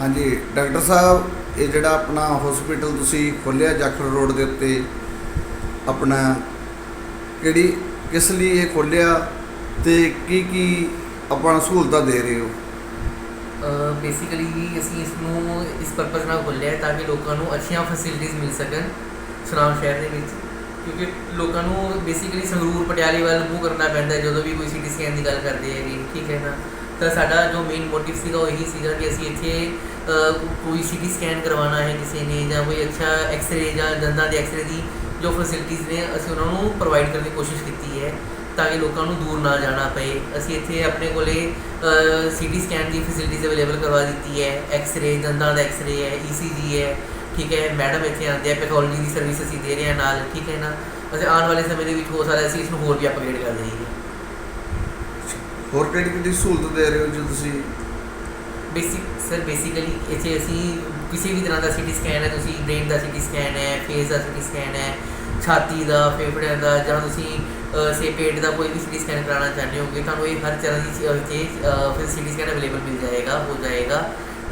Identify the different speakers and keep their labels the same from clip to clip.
Speaker 1: ਹਾਂਜੀ, ਡਾਕਟਰ ਸਾਹਿਬ, ਇਹ ਜਿਹੜਾ ਆਪਣਾ ਹਸਪੀਟਲ ਤੁਸੀਂ ਖੋਲ੍ਹਿਆ ਜਾਖੜ ਰੋਡ ਦੇ ਉੱਤੇ, ਆਪਣਾ ਕਿਹੜੀ, ਕਿਸ ਲਈ ਇਹ ਖੋਲਿਆ ਤੇ ਕੀ ਕੀ ਆਪਾਂ ਨੂੰ ਸਹੂਲਤਾਂ ਦੇ ਰਹੇ ਹੋ?
Speaker 2: ਬੇਸਿਕਲੀ ਅਸੀਂ ਇਸ ਨੂੰ, ਇਸ ਪਰਪਸ ਨਾਲ ਖੋਲਿਆ ਤਾਂ ਕਿ ਲੋਕਾਂ ਨੂੰ ਅੱਛੀਆਂ ਫੈਸਿਲਿਟੀਆਂ ਮਿਲ ਸਕਣ ਸੁਨਾਮ ਸ਼ਹਿਰ ਦੇ ਵਿੱਚ। ਕਿਉਂਕਿ ਲੋਕਾਂ ਨੂੰ ਬੇਸਿਕਲੀ ਸੰਗਰੂਰ, ਪਟਿਆਲੇ ਵੱਲ ਮੂੰਹ ਕਰਨਾ ਪੈਂਦਾ ਜਦੋਂ ਵੀ ਕੋਈ ਸਿਟੀ ਸਕੈਨ ਦੀ ਗੱਲ ਕਰਦੇ ਹੈਗੇ, ਠੀਕ ਹੈ ਨਾ? ਤਾਂ ਸਾਡਾ ਜੋ ਮੇਨ ਮੋਟਿਵ ਸੀਗਾ ਉਹ ਇਹੀ ਸੀਗਾ ਕਿ ਅਸੀਂ ਇੱਥੇ ਕੋਈ ਸਿਟੀ ਸਕੈਨ ਕਰਵਾਉਣਾ ਹੈ ਕਿਸੇ ਨੇ ਜਾਂ ਕੋਈ ਅੱਛਾ ਐਕਸ-ਰੇ ਜਾਂ ਦੰਦਾਂ ਦੇ ਐਕਸ-ਰੇ ਦੀ ਜੋ ਫੈਸਿਲਿਟੀਆਂ ਨੇ, ਅਸੀਂ ਉਹਨਾਂ ਨੂੰ ਪ੍ਰੋਵਾਈਡ ਕਰਨ ਦੀ ਕੋਸ਼ਿਸ਼ ਕੀਤੀ ਹੈ ਤਾਂ ਕਿ ਲੋਕਾਂ ਨੂੰ ਦੂਰ ਨਾ ਜਾਣਾ ਪਏ। ਅਸੀਂ ਇੱਥੇ ਆਪਣੇ ਕੋਲੇ ਸੀਟੀ ਸਕੈਨ ਦੀ ਫੈਸਿਲਿਟੀਜ਼ ਅਵੇਲੇਬਲ ਕਰਵਾ ਦਿੱਤੀ ਹੈ। ਐਕਸ-ਰੇ ਦੰਦਾਂ ਦਾ ਐਕਸ-ਰੇ ਹੈ ਈਸੀਜੀ ਹੈ, ਠੀਕ ਹੈ। ਮੈਡਮ ਇੱਥੇ ਆਉਂਦੇ ਆ ਪੈਥੋਲੋਜੀ ਦੀ ਸਰਵਿਸ ਅਸੀਂ ਦੇ ਰਹੇ ਹਾਂ ਨਾਲ, ਠੀਕ ਹੈ ਨਾ? ਅਸੀਂ ਆਉਣ ਵਾਲੇ ਸਮੇਂ ਦੇ ਵਿੱਚ ਹੋ ਸਕਦਾ ਅਸੀਂ ਇਸ ਨੂੰ ਹੋਰ ਵੀ ਅਪਗ੍ਰੇਡ ਕਰ ਦਈਏ।
Speaker 1: ਹੋਰ ਕਿਹੜੀ ਕਿਹੜੀ ਸਹੂਲਤ ਦੇ ਰਹੇ ਹੋ ਜੋ ਤੁਸੀਂ
Speaker 2: ਬੇਸਿਕ ਸਰ ਬੇਸਿਕਲੀ ਇੱਥੇ ਅਸੀਂ ਕਿਸੇ ਵੀ ਤਰ੍ਹਾਂ ਦਾ ਸੀਟੀ ਸਕੈਨ ਹੈ ਤੁਸੀਂ ਬ੍ਰੇਨ ਦਾ ਸੀਟੀ ਸਕੈਨ ਹੈ ਫੇਸ ਦਾ ਸੀਟੀ ਸਕੈਨ ਹੈ ਛਾਤੀ ਦਾ ਫੇਫੜਿਆਂ ਦਾ ਜਾਂ ਤੁਸੀਂ ਅ, ਸੇ ਪੇਟ ਦਾ ਕੋਈ ਵੀ ਸੀਟੀ ਸਕੈਨ ਕਰਾਉਣਾ ਚਾਹੁੰਦੇ ਹੋਗੇ ਤੁਹਾਨੂੰ ਇਹ ਹਰ ਤਰ੍ਹਾਂ ਦੀ ਚੀਜ਼ ਫਿਰ ਸੀਟੀ ਸਕੈਨ ਅਵੇਲੇਬਲ ਮਿਲ ਜਾਏਗਾ ਹੋ ਜਾਏਗਾ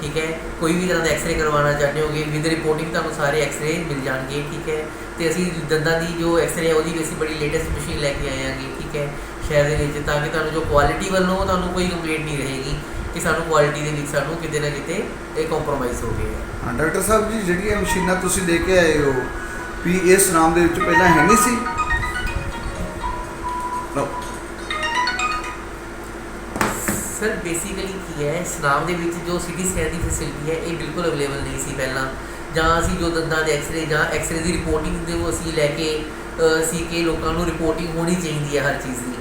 Speaker 2: ਠੀਕ ਹੈ? ਕੋਈ ਵੀ ਤਰ੍ਹਾਂ ਦਾ ਐਕਸ-ਰੇ ਕਰਵਾਉਣਾ ਚਾਹੁੰਦੇ ਹੋਗੇ ਵਿਦ ਰਿਪੋਰਟਿੰਗ ਤੁਹਾਨੂੰ ਸਾਰੇ ਐਕਸ-ਰੇ ਮਿਲ ਜਾਣਗੇ ਠੀਕ ਹੈ? ਤੇ ਅਸੀਂ ਦੰਦਾਂ ਦੀ ਜੋ ਐਕਸ-ਰੇ ਹੈ ਉਹਦੀ ਵੀ ਅਸੀਂ ਬੜੀ ਲੇਟੈਸਟ ਮਸ਼ੀਨ ਲੈ ਕੇ ਆਏ ਹਾਂਗੇ ਠੀਕ ਹੈ? ਸ਼ਹਿਰ ਦੇ ਵਿੱਚ ਤਾਂ ਕਿ ਤੁਹਾਨੂੰ ਜੋ ਕੁਆਲਿਟੀ ਵੱਲੋਂ ਤੁਹਾਨੂੰ ਕੋਈ ਕੰਪਲੇਂਟ ਨਹੀਂ ਰਹੇਗੀ। ਕਿ ਸਾਨੂੰ ਕੁਆਲਿਟੀ ਦੇ ਵਿੱਚ ਸਾਨੂੰ ਕਿਤੇ ਨਾ ਕਿਤੇ ਇਹ ਕੰਪਰੋਮਾਈਜ਼ ਹੋ ਗਿਆ ਹੈ।
Speaker 1: ਹਾਂ ਡਾਕਟਰ ਸਾਹਿਬ ਜੀ ਜਿਹੜੀਆਂ ਮਸ਼ੀਨਾਂ ਤੁਸੀਂ ਦੇ ਕੇ ਆਏ ਹੋ ਵੀ ਇਸ ਨਾਮ ਦੇ ਵਿੱਚ ਪਹਿਲਾਂ ਹੈ ਨਹੀਂ ਸੀ?
Speaker 2: ਸਰ ਬੇਸਿਕਲੀ ਕੀ ਹੈ ਸਨਾਮ ਦੇ ਵਿੱਚ ਜੋ ਸਿਟੀ ਸਕੈਨ ਦੀ ਫੈਸਿਲਿਟੀ ਹੈ ਇਹ ਬਿਲਕੁਲ ਅਵੇਲੇਬਲ ਨਹੀਂ ਸੀ ਪਹਿਲਾਂ। ਜਾਂ ਅਸੀਂ ਜੋ ਦੰਦਾਂ ਦੇ ਐਕਸ-ਰੇ ਜਾਂ ਐਕਸ-ਰੇ ਦੀ ਰਿਪੋਰਟਿੰਗ ਦੇ ਉਹ ਅਸੀਂ ਲੈ ਕੇ ਸੀ ਕਿ ਲੋਕਾਂ ਨੂੰ ਰਿਪੋਰਟਿੰਗ ਹੋਣੀ ਚਾਹੀਦੀ ਹੈ ਹਰ ਚੀਜ਼ ਦੀ।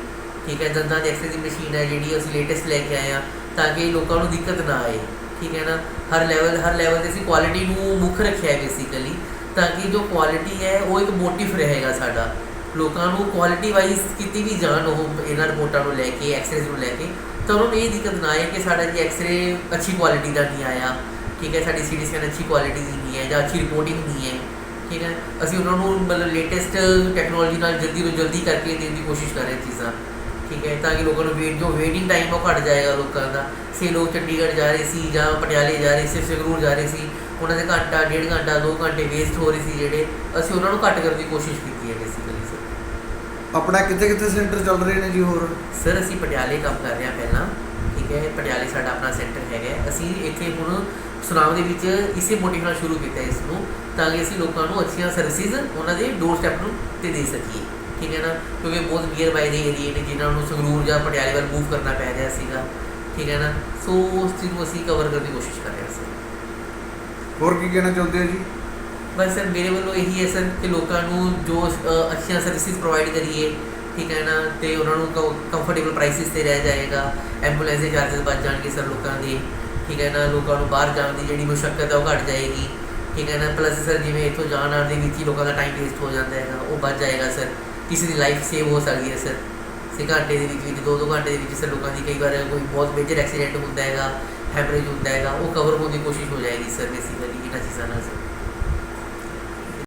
Speaker 2: ਠੀਕ ਹੈ ਦੰਦਾਂ ਦੇ ਐਕਸ-ਰੇ ਦੀ ਮਸ਼ੀਨ ਹੈ ਜਿਹੜੀ ਅਸੀਂ ਲੇਟੈਸਟ ਲੈ ਕੇ ਆਏ ਹਾਂ ਤਾਂ ਕਿ ਲੋਕਾਂ ਨੂੰ ਦਿੱਕਤ ਨਾ ਆਏ, ਠੀਕ ਹੈ ਨਾ? ਹਰ ਲੈਵਲ ਹਰ ਲੈਵਲ ਤੇ ਅਸੀਂ ਕੁਆਲਿਟੀ ਨੂੰ ਮੁੱਖ ਰੱਖਿਆ ਹੈ ਬੇਸਿਕਲੀ ਤਾਂ ਕਿ ਜੋ ਕੁਆਲਿਟੀ ਹੈ, ਉਹ ਇੱਕ ਮੋਟਿਵ ਰਹੇਗਾ ਸਾਡਾ। ਲੋਕਾਂ ਨੂੰ ਕੁਆਲਿਟੀ ਵਾਈਜ਼ ਕਿਤੇ ਵੀ ਜਾਣ, ਉਹ ਇਹਨਾਂ ਰਿਪੋਰਟਾਂ ਨੂੰ ਲੈ ਕੇ ਐਕਸਰੇ ਨੂੰ ਲੈ ਕੇ, ਤਾਂ ਉਹਨਾਂ ਨੂੰ ਇਹ ਦਿੱਕਤ ਨਾ ਆਏ ਕਿ ਸਾਡਾ ਜੀ ਐਕਸਰੇ ਅੱਛੀ ਕੁਆਲਿਟੀ ਦਾ ਨਹੀਂ ਆਇਆ, ਠੀਕ ਹੈ? ਸਾਡੀ ਸੀਟੀ ਸਕੈਨ ਅੱਛੀ ਕੁਆਲਿਟੀ ਦੀ ਨਹੀਂ ਹੈ ਜਾਂ ਅੱਛੀ ਰਿਪੋਰਟਿੰਗ ਨਹੀਂ ਹੈ, ਠੀਕ ਹੈ? ਅਸੀਂ ਉਹਨਾਂ ਨੂੰ ਮਤਲਬ ਲੇਟੈਸਟ ਟੈਕਨੋਲੋਜੀ ਨਾਲ ਜਲਦੀ ਤੋਂ ਜਲਦੀ ਕਰਕੇ ਦੇਣ ਦੀ ਕੋਸ਼ਿਸ਼ ਕਰ ਰਹੇ ਚੀਜ਼ਾਂ। ਠੀਕ ਹੈ ਤਾਂ ਕਿ ਲੋਕਾਂ ਨੂੰ ਵੇਟ ਜੋ ਵੇਟਿੰਗ ਟਾਈਮ ਉਹ ਘਟ ਜਾਏਗਾ ਲੋਕਾਂ ਦਾ। ਸੇ ਲੋਕ ਚੰਡੀਗੜ੍ਹ ਜਾ ਰਹੇ ਸੀ ਜਾਂ ਪਟਿਆਲੇ ਜਾ ਰਹੇ ਸੀ ਸੰਗਰੂਰ ਜਾ ਰਹੇ ਸੀ ਉਹਨਾਂ ਦੇ ਘੰਟਾ ਡੇਢ ਘੰਟਾ 2 ਘੰਟੇ ਵੇਸਟ ਹੋ ਰਹੇ ਸੀ ਜਿਹੜੇ ਅਸੀਂ ਉਹਨਾਂ ਨੂੰ ਘੱਟ ਕਰਨ ਦੀ ਕੋਸ਼ਿਸ਼ ਕੀਤੀ ਹੈ ਬੇਸਿਕਲੀ ਸਰ
Speaker 1: ਆਪਣਾ ਕਿੱਥੇ ਕਿੱਥੇ ਸੈਂਟਰ ਚੱਲ ਰਹੇ ਨੇ ਜੀ ਹੋਰ?
Speaker 2: ਸਰ ਅਸੀਂ ਪਟਿਆਲੇ ਕੰਮ ਕਰ ਰਹੇ ਹਾਂ ਪਹਿਲਾਂ ਠੀਕ ਹੈ ਪਟਿਆਲੇ ਸਾਡਾ ਆਪਣਾ ਸੈਂਟਰ ਹੈਗਾ। ਅਸੀਂ ਇੱਥੇ ਹੁਣ ਸੁਨਾਮ ਦੇ ਵਿੱਚ ਇਸੇ ਮੋਟਿਵ ਨਾਲ ਸ਼ੁਰੂ ਕੀਤਾ ਇਸ ਨੂੰ ਤਾਂ ਕਿ ਅਸੀਂ ਲੋਕਾਂ ਨੂੰ ਅੱਛੀਆਂ ਸਰਵਿਸਿਜ਼ ਉਹਨਾਂ ਦੇ ਡੋਰ ਸਟੈਪ ਨੂੰ ਤੇ ਦੇ ਸਕੀਏ। ਠੀਕ ਹੈ ਨਾ ਕਿਉਂਕਿ ਬਹੁਤ ਨੀਅਰ ਬਾਈ ਦੇ ਏਰੀਏ ਨੇ ਜਿਨ੍ਹਾਂ ਨੂੰ ਸੰਗਰੂਰ ਜਾਂ ਪਟਿਆਲੇ ਵੱਲ ਮੂਵ ਕਰਨਾ ਪੈ ਰਿਹਾ ਸੀਗਾ ਠੀਕ ਹੈ ਨਾ? ਸੋ ਉਸ ਚੀਜ਼ ਨੂੰ ਅਸੀਂ ਕਵਰ ਕਰਨ ਦੀ ਕੋਸ਼ਿਸ਼ ਕਰ ਰਹੇ ਹਾਂ ਸਰ
Speaker 1: ਹੋਰ ਕੀ ਕਹਿਣਾ ਚਾਹੁੰਦੇ ਹੋ ਜੀ?
Speaker 2: ਬਸ ਸਰ ਮੇਰੇ ਵੱਲੋਂ ਇਹੀ ਹੈ ਸਰ ਕਿ ਲੋਕਾਂ ਨੂੰ ਜੋ ਅੱਛੀਆਂ ਸਰਵਿਸਿਜ਼ ਪ੍ਰੋਵਾਈਡ ਕਰੀਏ ਠੀਕ ਹੈ ਨਾ? ਤੇ ਉਹਨਾਂ ਨੂੰ ਕੰਫਰਟੇਬਲ ਪ੍ਰਾਈਸਿਸ ਤੇ ਰਹਿ ਜਾਏਗਾ ਐਂਬੂਲੈਂਸ ਦੇ ਚਾਰजेस ਬਚ ਜਾਣਗੇ ਸਰ ਲੋਕਾਂ ਦੇ ਠੀਕ ਹੈ ਨਾ? ਲੋਕਾਂ ਨੂੰ ਬਾਹਰ ਜਾਣ ਦੀ ਜਿਹੜੀ ਮੁਸ਼ਕਲ ਹੈ ਉਹ ਘਟ ਜਾਏਗੀ ਠੀਕ ਹੈ ਨਾ? ਪਲੱਸ ਸਰ ਜਿਵੇਂ ਇੱਥੋਂ ਜਾਣ ਆਉਣ ਦੇ ਵਿੱਚ ਹੀ ਲੋਕਾਂ ਦਾ ਟਾਈਮ ਵੇਸਟ ਹੋ ਜਾਂਦਾ ਹੈਗਾ ਉਹ ਬਚ ਜਾਏਗਾ ਸਰ ਕਿਸੇ ਦੀ ਲਾਈਫ ਸੇਵ ਹੋ ਸਕਦੀ ਹੈ ਸਰ ਸੇ ਘੰਟੇ ਦੇ ਵਿੱਚ ਵਿੱਚ ਦੋ ਦੋ ਘੰਟੇ ਦੇ ਵਿੱਚ ਸਰ ਲੋਕਾਂ ਦੀ ਕਈ ਵਾਰ ਕੋਈ ਬਹੁਤ ਮੇਜਰ ਐਕਸੀਡੈਂਟ ਹੁੰਦਾ ਹੈਗਾ ਹੈਮਰੇਜ ਹੁੰਦਾ ਹੈਗਾ, ਉਹ ਕਵਰ ਹੋਣ ਦੀ ਕੋਸ਼ਿਸ਼ ਹੋ ਜਾਏਗੀ ਸਰ ਬੇਸਿਕਲੀ ਇਹਨਾਂ ਚੀਜ਼ਾਂ ਨਾਲ ਸਰ